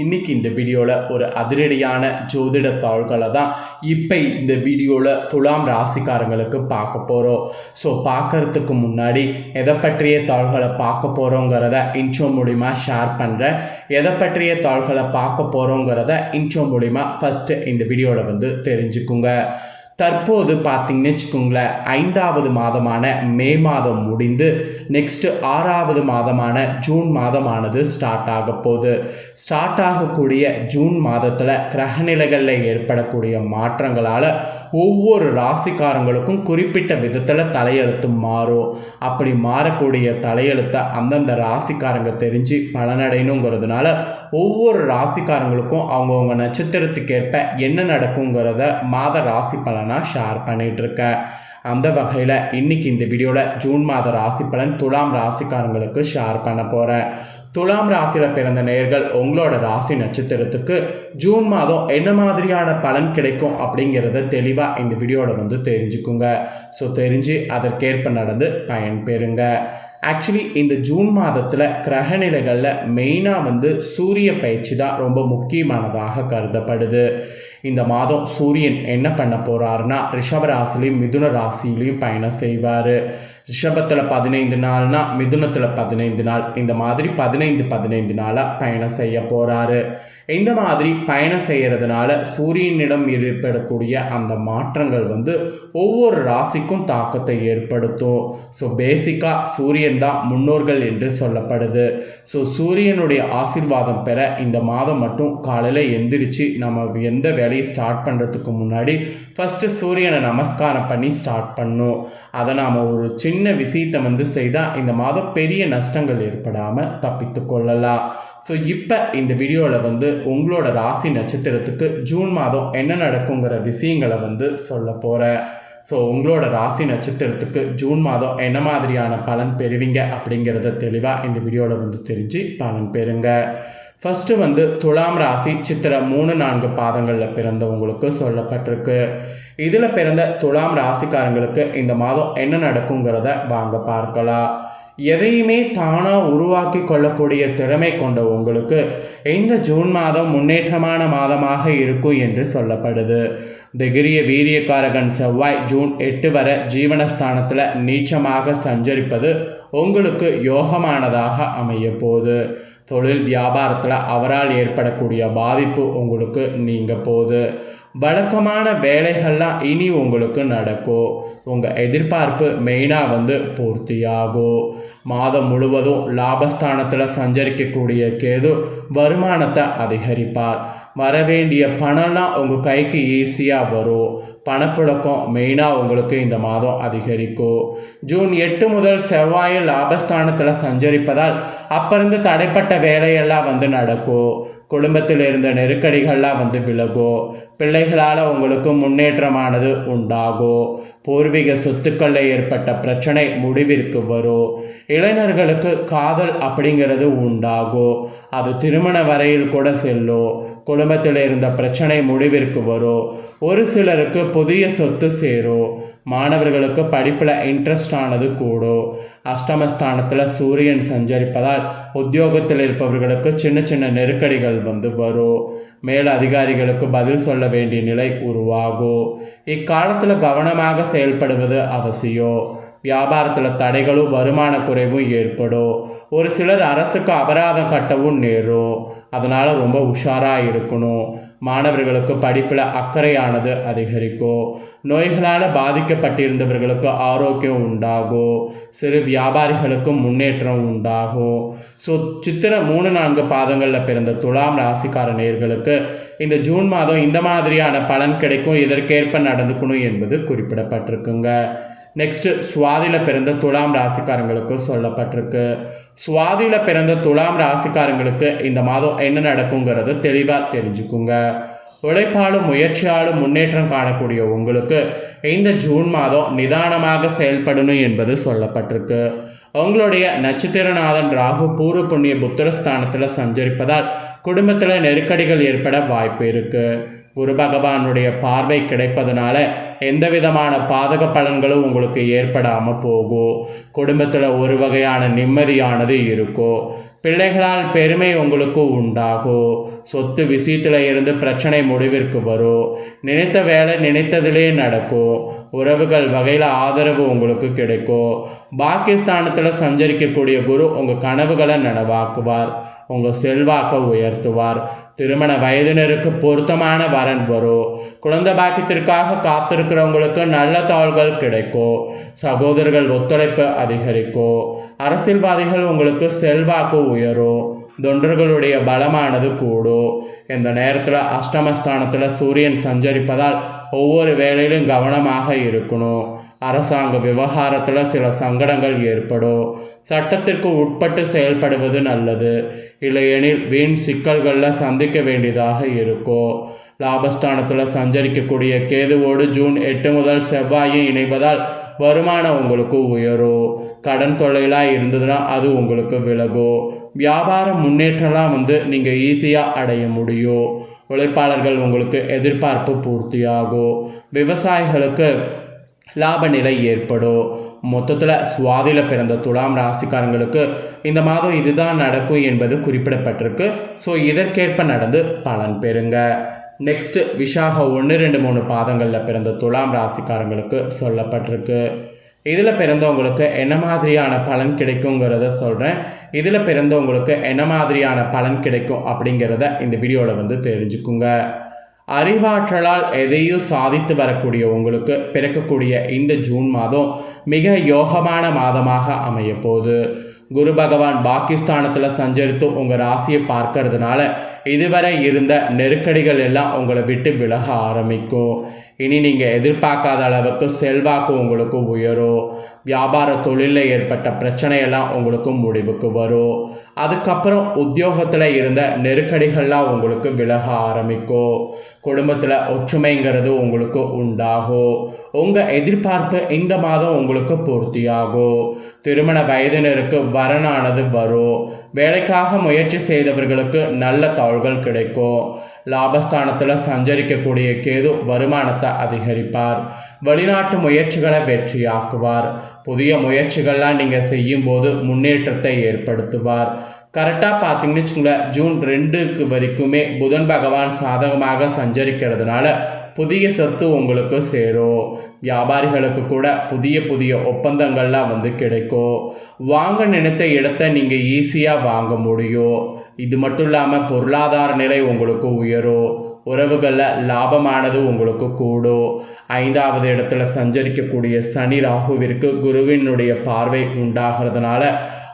இன்னைக்கு இந்த வீடியோவில் ஒரு அதிரடியான ஜோதிட தாள்களை தான் இப்போ இந்த வீடியோவில் துலாம் ராசிக்காரங்களுக்கு பார்க்க போகிறோம் ஸோ பார்க்கறதுக்கு முன்னாடி எதை பற்றிய தாள்களை பார்க்க போகிறோங்கிறத இன்ட்ரோ மூலிமா ஷேர் பண்ணுறேன் எதை பற்றிய தாள்களை பார்க்க போகிறோங்கிறத இன்ட்ரோ மூலிமா ஃபஸ்ட்டு இந்த வீடியோவில் வந்து தெரிஞ்சுக்குங்க. தற்போது பார்த்தீங்கன்னு வச்சுக்கோங்களேன் ஐந்தாவது மாதமான மே மாதம் முடிந்து நெக்ஸ்ட்டு ஆறாவது மாதமான ஜூன் மாதமானது ஸ்டார்ட் ஆக போகுது. ஸ்டார்ட் ஆகக்கூடிய ஜூன் மாதத்தில் கிரகநிலைகளில் ஏற்படக்கூடிய மாற்றங்களால் ஒவ்வொரு ராசிக்காரங்களுக்கும் குறிப்பிட்ட விதத்தில் தலையெழுத்து மாறும். அப்படி மாறக்கூடிய தலையெழுத்தை அந்தந்த ராசிக்காரங்க தெரிஞ்சு பலனடையணுங்கிறதுனால ஒவ்வொரு ராசிக்காரங்களுக்கும் அவங்கவுங்க நட்சத்திரத்துக்கேற்ப என்ன நடக்குங்கிறத மாத ராசி பலனாக ஷேர் பண்ணிகிட்ருக்கேன் அந்த வகையில் இன்றைக்கி இந்த வீடியோவில் ஜூன் மாத ராசி பலன் துலாம் ராசிக்காரங்களுக்கு ஷேர் பண்ண போகிறேன் துலாம் ராசியில் பிறந்த நேர்கள் உங்களோட ராசி நட்சத்திரத்துக்கு ஜூன் மாதம் என்ன மாதிரியான பலன் கிடைக்கும் அப்படிங்கிறத தெளிவாக இந்த வீடியோவில் வந்து தெரிஞ்சுக்குங்க. ஸோ தெரிஞ்சு அதற்கேற்ப நடந்து பயன்பெறுங்க. ஆக்சுவலி இந்த ஜூன் மாதத்தில் கிரகநிலைகளில் மெயினாக வந்து சூரிய பயிற்சி தான் ரொம்ப முக்கியமானதாக கருதப்படுது. இந்த மாதம் சூரியன் என்ன பண்ண போகிறாருன்னா ரிஷப ராசிலையும் மிதுன ராசிலையும் பயணம் செய்வார். ரிஷபத்தில் பதினைந்து நாள்னா மிதுனத்தில் பதினைந்து நாள். இந்த மாதிரி பதினைந்து பதினைந்து நாளாக பயணம் செய்ய போகிறாரு இந்த மாதிரி பயணம் செய்கிறதுனால சூரியனிடம் ஏற்படக்கூடிய அந்த மாற்றங்கள் வந்து ஒவ்வொரு ராசிக்கும் தாக்கத்தை ஏற்படுத்தும். ஸோ பேசிக்காக சூரியன் தான் முன்னோர்கள் என்று சொல்லப்படுது. ஸோ சூரியனுடைய ஆசிர்வாதம் பெற இந்த மாதம் மட்டும் காலையில் எந்திரிச்சு நம்ம எந்த வேலையை ஸ்டார்ட் பண்ணுறதுக்கு முன்னாடி ஃபஸ்ட்டு சூரியனை நமஸ்காரம் பண்ணி ஸ்டார்ட் பண்ணும். அதை நாம் ஒரு சின்ன விஷயத்தை வந்து செய்தால் இந்த மாதம் பெரிய நஷ்டங்கள் ஏற்படாமல் தப்பித்து கொள்ளலாம். ஸோ இப்போ இந்த வீடியோவில் வந்து உங்களோட ராசி நட்சத்திரத்துக்கு ஜூன் மாதம் என்ன நடக்குங்கிற விஷயங்களை வந்து சொல்ல போகிறேன் ஸோ உங்களோட ராசி நட்சத்திரத்துக்கு ஜூன் மாதம் என்ன மாதிரியான பலன் பெறுவீங்க அப்படிங்கிறத தெளிவாக இந்த வீடியோவில் வந்து தெரிஞ்சு பலன் பெறுங்க. ஃபஸ்ட்டு வந்து துலாம் ராசி சித்திரை மூணு நான்கு பாதங்களில் பிறந்தவங்களுக்கு சொல்லப்பட்டிருக்கு. இதில் பிறந்த துலாம் ராசிக்காரங்களுக்கு இந்த மாதம் என்ன நடக்குங்கிறத வாங்க பார்க்கலாம். எதையுமே தானாக உருவாக்கி கொள்ளக்கூடிய திறமை கொண்ட உங்களுக்கு இந்த ஜூன் மாதம் முன்னேற்றமான மாதமாக இருக்கும் என்று சொல்லப்படுது. திகிரிய வீரியக்காரகன் செவ்வாய் ஜூன் எட்டு வரை ஜீவனஸ்தானத்தில் நீச்சமாக சஞ்சரிப்பது உங்களுக்கு யோகமானதாக அமைய போகுது. தொழில் வியாபாரத்தில் அவரால் ஏற்படக்கூடிய பாதிப்பு உங்களுக்கு நீங்க போகுது. வழக்கமான வேலைகள்லாம் இனி உங்களுக்கு நடக்கும் உங்கள் எதிர்பார்ப்பு மெயினாக வந்து பூர்த்தியாகும் மாதம் முழுவதும் லாபஸ்தானத்தில் சஞ்சரிக்கக்கூடிய கேது வருமானத்தை அதிகரிப்பார். வரவேண்டிய பணம்லாம் உங்கள் கைக்கு ஈஸியாக வரும். பணப்புழக்கம் மெயினாக உங்களுக்கு இந்த மாதம் அதிகரிக்கும் ஜூன் எட்டு முதல் செவ்வாயில் லாபஸ்தானத்தில் சஞ்சரிப்பதால் அப்பருந்து தடைப்பட்ட வேலையெல்லாம் வந்து நடக்கும் குடும்பத்தில் இருந்த நெருக்கடிகள்லாம் வந்து விலகும் பிள்ளைகளால் உங்களுக்கு முன்னேற்றமானது உண்டாகும் பூர்வீக சொத்துக்களில் ஏற்பட்ட பிரச்சனை முடிவிற்கு வரும் இளைஞர்களுக்கு காதல் அப்படிங்கிறது உண்டாகும் அது திருமண வரையில் கூட செல்லும் குடும்பத்தில் இருந்த பிரச்சனை முடிவிற்கு வரும் ஒரு சிலருக்கு புதிய சொத்து சேரும் மாணவர்களுக்கு படிப்பில் இன்ட்ரெஸ்ட் ஆனது கூடும் அஷ்டமஸ்தானத்தில் சூரியன் சஞ்சரிப்பதால் உத்தியோகத்தில் இருப்பவர்களுக்கு சின்ன சின்ன நெருக்கடிகள் வந்து வரும் மேல் அதிகாரிகளுக்கு பதில் சொல்ல வேண்டிய நிலை உருவாகும் இக்காலத்தில் கவனமாக செயல்படுவது அவசியம் வியாபாரத்தில் தடைகளும் வருமான குறைவும் ஏற்படும் ஒரு சிலர் அரசுக்கு அபராதம் கட்டவும் நேரும் அதனால் ரொம்ப உஷாராக இருக்கணும். மாணவர்களுக்கு படிப்பில் அக்கறையானது அதிகரிக்கும் நோய்களால் பாதிக்கப்பட்டிருந்தவர்களுக்கு ஆரோக்கியம் உண்டாகும் சிறு வியாபாரிகளுக்கும் முன்னேற்றம் உண்டாகும் ஸோ சித்திர மூணு நான்கு பாதங்களில் பிறந்த துலாம் ராசிக்கார நேர்களுக்கு இந்த ஜூன் மாதம் இந்த மாதிரியான பலன் கிடைக்கும் இதற்கேற்ப நடந்துக்கணும் என்பது குறிப்பிடப்பட்டிருக்குங்க. நெக்ஸ்ட்டு சுவாதியில் பிறந்த துலாம் ராசிக்காரங்களுக்கு சொல்லப்பட்டிருக்கு. சுவாதியில் பிறந்த துலாம் ராசிக்காரங்களுக்கு இந்த மாதம் என்ன நடக்குங்கிறது தெளிவாக தெரிஞ்சுக்குங்க. உழைப்பாலும் முயற்சியாலும் முன்னேற்றம் காணக்கூடிய உங்களுக்கு இந்த ஜூன் மாதம் நிதானமாக செயல்படணும் என்பது சொல்லப்பட்டிருக்கு. உங்களுடைய நட்சத்திரநாதன் ராகு பூர்வ புண்ணிய புத்திரஸ்தானத்தில் சஞ்சரிப்பதால் குடும்பத்தில் நெருக்கடிகள் ஏற்பட வாய்ப்பு இருக்குது குரு பகவானுடைய பார்வை கிடைப்பதனால எந்த விதமான பாதக பலன்களும் உங்களுக்கு ஏற்படாமல் போகும் குடும்பத்தில் ஒரு வகையான நிம்மதியானது இருக்கும் பிள்ளைகளால் பெருமை உங்களுக்கு உண்டாகும் சொத்து விஷயத்தில் இருந்து பிரச்சனை முடிவிற்கு வரும் நினைத்த வேலை நினைத்ததிலே நடக்கும் உறவுகள் வகையில் ஆதரவு உங்களுக்கு கிடைக்கும் பாகிஸ்தானத்தில் சஞ்சரிக்கக்கூடிய குரு உங்கள் கனவுகளை நனவாக்குவார். உங்கள் செல்வாக்கை உயர்த்துவார். திருமண வயதினருக்கு பொருத்தமான வரன் வரும் குழந்தை பாக்கியத்திற்காக காத்திருக்கிறவங்களுக்கு நல்ல தாள்கள் கிடைக்கும் சகோதரர்கள் ஒத்துழைப்பு அதிகரிக்கும் அரசியல்வாதிகள் உங்களுக்கு செல்வாக்கு உயரும் தொண்டர்களுடைய பலமானது கூடும் இந்த நேரத்தில் அஷ்டமஸ்தானத்தில் சூரியன் சஞ்சரிப்பதால் ஒவ்வொரு வேலையிலும் கவனமாக இருக்கணும். அரசாங்க விவகாரத்தில் சில சங்கடங்கள் ஏற்படும். சட்டத்திற்கு உட்பட்டு செயல்படுவது நல்லது. இல்லையெனில் வீண் சிக்கல்களில் சந்திக்க வேண்டியதாக இருக்கும் லாபஸ்தானத்தில் சஞ்சரிக்கக்கூடிய கேதுவோடு ஜூன் எட்டு முதல் செவ்வாயும் இணைவதால் வருமானம் உங்களுக்கு உயரும். கடன் தொல்லையெல்லாம் இருந்ததுன்னா அது உங்களுக்கு விலகும் வியாபார முன்னேற்றம்லாம் வந்து நீங்கள் ஈஸியாக அடைய முடியும் உழைப்பாளர்கள் உங்களுக்கு எதிர்பார்ப்பு பூர்த்தியாகும் விவசாயிகளுக்கு லாப நிலை ஏற்படும். மொத்தத்தில் சுவாதியில் பிறந்த துலாம் ராசிக்காரங்களுக்கு இந்த மாதம் இதுதான் நடக்கும் என்பது குறிப்பிடப்பட்டிருக்கு. ஸோ இதற்கேற்ப நடந்து பலன் பெறுங்க. நெக்ஸ்ட் விஷாக ஒன்று ரெண்டு மூணு பாதங்களில் பிறந்த துலாம் ராசிக்காரங்களுக்கு சொல்லப்பட்டிருக்கு. இதில் பிறந்தவங்களுக்கு என்ன மாதிரியான பலன் கிடைக்குங்கிறத சொல்கிறேன் இதில் பிறந்தவங்களுக்கு என்ன மாதிரியான பலன் கிடைக்கும் அப்படிங்கிறத இந்த வீடியோவில் வந்து தெரிஞ்சுக்குங்க. அறிவாற்றலால் எதையும் சாதித்து வரக்கூடிய உங்களுக்கு பிறக்கக்கூடிய இந்த ஜூன் மாதம் மிக யோகமான மாதமாக அமைய போகுது குரு பகவான் பாகிஸ்தானத்தில் சஞ்சரித்து உங்கள் ராசியை பார்க்கறதுனால இதுவரை இருந்த நெருக்கடிகள் எல்லாம் உங்களை விட்டு விலக ஆரம்பிக்கும். இனி நீங்கள் எதிர்பார்க்காத அளவுக்கு செல்வாக்கு உங்களுக்கு உயரும். வியாபார தொழிலில் ஏற்பட்ட பிரச்சனையெல்லாம் உங்களுக்கு முடிவுக்கு வரும். அதுக்கப்புறம் உத்தியோகத்தில் இருந்த நெருக்கடிகள்லாம் உங்களுக்கு விலக ஆரம்பிக்கும் குடும்பத்தில் ஒற்றுமைங்கிறது உங்களுக்கு உண்டாகும் உங்கள் எதிர்பார்ப்பு இந்த மாதம் உங்களுக்கு பூர்த்தியாகும் திருமண வயதினருக்கு வரனானது வரும் வேலைக்காக முயற்சி செய்தவர்களுக்கு நல்ல தாள்கள் கிடைக்கும் லாபஸ்தானத்தில் சஞ்சரிக்கக்கூடிய கேது வருமானத்தை அதிகரிப்பார். வெளிநாட்டு முயற்சிகளை வெற்றியாக்குவார். புதிய முயற்சிகள்லாம் நீங்கள் செய்யும்போது முன்னேற்றத்தை ஏற்படுத்துவார். கரெக்டாக பார்த்தீங்கன்னு வச்சுக்கோங்களேன் ஜூன் ரெண்டுக்கு வரைக்குமே புதன் பகவான் சாதகமாக சஞ்சரிக்கிறதுனால புதிய சொத்து உங்களுக்கு சேரும். வியாபாரிகளுக்கு கூட புதிய புதிய ஒப்பந்தங்கள்லாம் வந்து கிடைக்கும். வாங்க நினைத்த இடத்த நீங்கள் ஈஸியாக வாங்க முடியும். இது மட்டும் இல்லாமல் பொருளாதார நிலை உங்களுக்கு உயரும். உறவுகளில் லாபமானது உங்களுக்கு கூடும். ஐந்தாவது இடத்துல சஞ்சரிக்கக்கூடிய சனி ராகுவிற்கு குருவினுடைய பார்வை உண்டாகிறதுனால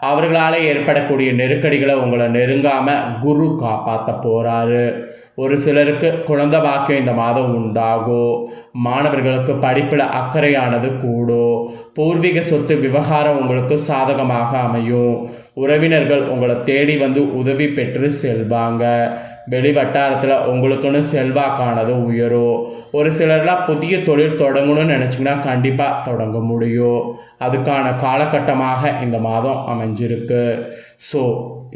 அவர்களால் ஏற்படக்கூடிய நெருக்கடிகளை உங்களை நெருங்காமல் குரு காப்பாற்ற போகிறாரு ஒரு சிலருக்கு குழந்த பாக்கியம் இந்த மாதம் உண்டாகும் மாணவர்களுக்கு படிப்பில் அக்கறையானது கூடும் பூர்வீக சொத்து விவகாரம் உங்களுக்கு சாதகமாக அமையும். உறவினர்கள் உங்களை தேடி வந்து உதவி பெற்று செல்வாங்க. வெளி வட்டாரத்தில் உங்களுக்குன்னு செல்வாக்கானது உயரும் ஒரு சிலர்லாம் புதிய தொழில் தொடங்கணும்னு நினச்சிங்கன்னா கண்டிப்பாக தொடங்க முடியும். அதுக்கான காலகட்டமாக இந்த மாதம் அமைஞ்சிருக்கு. ஸோ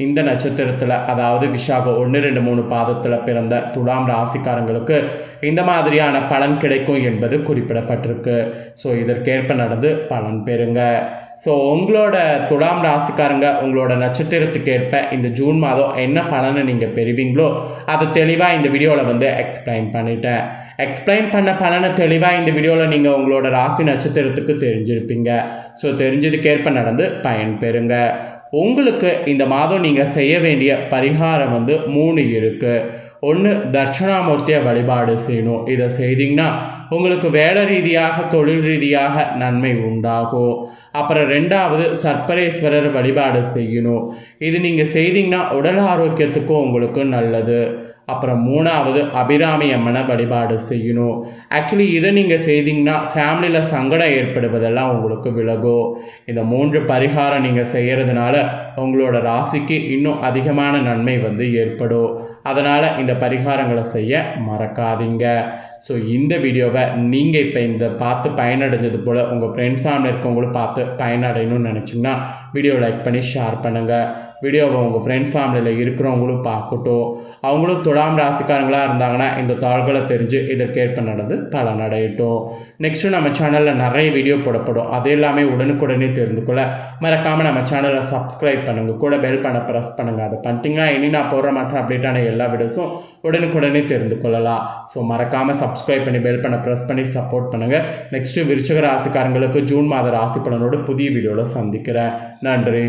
இந்த நட்சத்திரத்தில் அதாவது விஷாகம் ஒன்று ரெண்டு மூணு பாதத்தில் பிறந்த துலாம் ராசிக்காரங்களுக்கு இந்த மாதிரியான பலன் கிடைக்கும் என்பது குறிப்பிடப்பட்டிருக்கு. ஸோ இதற்கேற்ப நடந்து பலன் பெறுங்க. ஸோ உங்களோட துலாம் ராசிக்காரங்க உங்களோட நட்சத்திரத்துக்கு ஏற்ப இந்த ஜூன் மாதம் என்ன பலனை நீங்கள் பெறுவீங்களோ அதை தெளிவாக இந்த வீடியோவில் வந்து எக்ஸ்பிளைன் பண்ணிட்டேன். எக்ஸ்பிளைன் பண்ண பலனை தெளிவாக இந்த வீடியோவில் நீங்கள் உங்களோட ராசி நட்சத்திரத்துக்கு தெரிஞ்சிருப்பீங்க. ஸோ தெரிஞ்சதுக்கேற்ப நடந்து பயன் பெறுங்க. உங்களுக்கு இந்த மாதம் நீங்கள் செய்ய வேண்டிய பரிகாரம் வந்து மூணு இருக்குது ஒன்று தட்சிணாமூர்த்தியை வழிபாடு செய்யணும். இதை செய்தீங்கன்னா உங்களுக்கு வேலை ரீதியாக தொழில் ரீதியாக நன்மை உண்டாகும். அப்புறம் ரெண்டாவது சர்ப்பரேஸ்வரர் வழிபாடு செய்யணும். இது நீங்கள் செய்தீங்கன்னா உடல் ஆரோக்கியத்துக்கும் உங்களுக்கு நல்லது. அப்புறம் மூணாவது அபிராமி அம்மனை வழிபாடு செய்யணும். ஆக்சுவலி இதை நீங்கள் செய்தீங்கன்னா ஃபேமிலியில் சங்கடம் ஏற்படுவதெல்லாம் உங்களுக்கு விலகும். இந்த மூன்று பரிகாரம் நீங்கள் செய்கிறதுனால உங்களோட ராசிக்கு இன்னும் அதிகமான நன்மை வந்து ஏற்படும். அதனால் இந்த பரிகாரங்களை செய்ய மறக்காதீங்க. ஸோ இந்த வீடியோவை நீங்கள் இப்போ இந்த பார்த்து பயனடைஞ்சது போல் உங்கள் ஃப்ரெண்ட்ஸ் ஃபேமிலி இருக்கவங்களும் பார்த்து பயனடையணும்னு நினச்சிங்கன்னா வீடியோ லைக் பண்ணி ஷேர் பண்ணுங்கள் வீடியோவை உங்கள் ஃப்ரெண்ட்ஸ் ஃபேமிலியில் இருக்கிறவங்களும் பார்க்கட்டும். அவங்களும் துலாம் ராசிக்காரங்களாக இருந்தாங்கன்னா இந்த தாள்களை தெரிஞ்சு இதற்கேற்ப நடந்து பலன் அடையட்டும் நெக்ஸ்ட்டு நம்ம சேனலில் நிறைய வீடியோ போடப்படும். அது எல்லாமே உடனுக்குடனே தெரிந்து கொள்ள மறக்காமல் நம்ம சேனலை சப்ஸ்கிரைப் பண்ணுங்கள் கூட பெல் பண்ண ப்ரெஸ் பண்ணுங்கள் அதை பண்ணிட்டீங்கன்னா இனி நான் போடுற மற்ற அப்டேட்டான எல்லா வீடியோஸும் உடனுக்குடனே தெரிந்து கொள்ளலாம். ஸோ மறக்காமல் சப்ஸ்கிரைப் பண்ணி பெல் பண்ண ப்ரெஸ் பண்ணி சப்போர்ட் பண்ணுங்கள் நெக்ஸ்ட்டு விருச்சக ராசிக்காரங்களுக்கு ஜூன் மாத ராசி பலனோடு புதிய வீடியோவில் சந்திக்கிறேன். நன்றி.